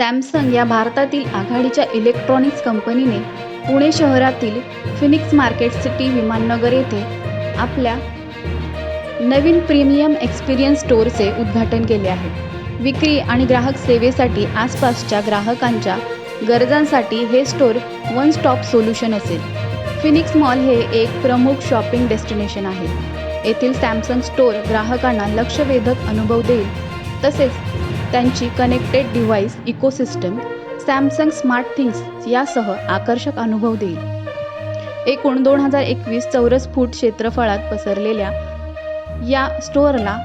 Samsung या भारतातील आघाडीच्या इलेक्ट्रॉनिक्स कंपनीने पुणे शहरातील फिनिक्स मार्केट सिटी विमाननगर येथे आपल्या नवीन प्रीमियम एक्सपिरियन्स स्टोअरचे उद्घाटन केले आहे. विक्री आणि ग्राहक सेवेसाठी आसपासच्या ग्राहकांच्या गरजांसाठी हे स्टोअर वन स्टॉप सोल्युशन असेल. फिनिक्स मॉल हे एक प्रमुख शॉपिंग डेस्टिनेशन आहे. येथील सॅमसंग स्टोअर ग्राहकांना लक्षवेधक अनुभव देईल. तसेच त्यांची connected device ecosystem Samsung smart things यासह आकर्षक अनुभव देईल. एकूण दोन हजार एकवीस चौरस फूट क्षेत्रफळात पसरलेल्या या स्टोअरला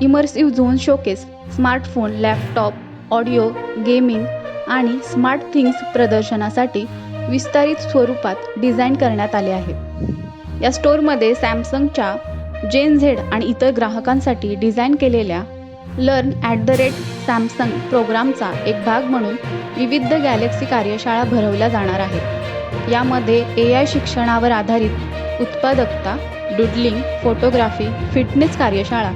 immersive zone showcase smartphone laptop audio gaming आणि स्मार्ट थिंग्स प्रदर्शनासाठी विस्तारित स्वरूपात डिझाईन करण्यात आले आहे. या स्टोअरमध्ये सॅमसंगच्या जेन झेड आणि इतर ग्राहकांसाठी डिझाईन केलेल्या learn at the rate Samsung प्रोग्रामचा एक भाग म्हणून विविध गॅलेक्सी कार्यशाळा भरवल्या जाणार आहेत. यामध्ये ए आय शिक्षणावर आधारित उत्पादकता डुडलिंग फोटोग्राफी फिटनेस कार्यशाळा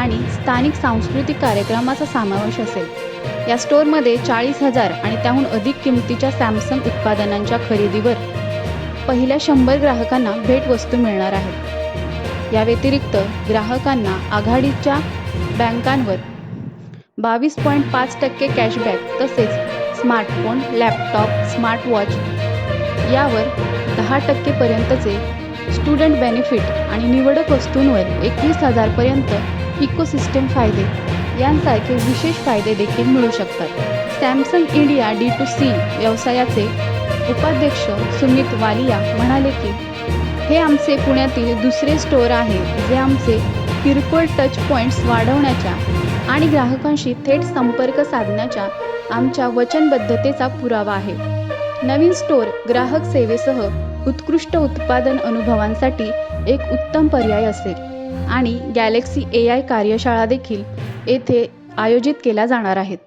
आणि स्थानिक सांस्कृतिक कार्यक्रमाचा समावेश असेल. या स्टोअरमध्ये चाळीस हजार आणि त्याहून अधिक किमतीच्या सॅमसंग उत्पादनांच्या खरेदीवर पहिल्या शंभर ग्राहकांना भेटवस्तू मिळणार आहेत. या व्यतिरिक्त ग्राहकांना आघाडीच्या बँकांवर. बावीस पॉईंट पाच टक्के कॅशबॅक तसेच स्मार्टफोन लॅपटॉप स्मार्टवॉच यावर दहा टक्केपर्यंतचे स्टुडंट बेनिफिट आणि निवडक वस्तूंवर एकवीस हजारपर्यंत इकोसिस्टम फायदे यांसारखे विशेष फायदे देखील मिळू शकतात. Samsung India D to C व्यवसायाचे उपाध्यक्ष सुमित वालिया म्हणाले की हे आमचे पुण्यातील दुसरे स्टोअर आहे जे आमचे किरकोळ टच पॉईंट्स वाढवण्याच्या आणि ग्राहकांशी थेट संपर्क साधण्याच्या आमच्या वचनबद्धतेचा पुरावा आहे. नवीन स्टोअर ग्राहक सेवेसह उत्कृष्ट उत्पादन अनुभवांसाठी एक उत्तम पर्याय असेल आणि गॅलेक्सी ए आय कार्यशाळा देखील येथे आयोजित केल्या जाणार आहेत.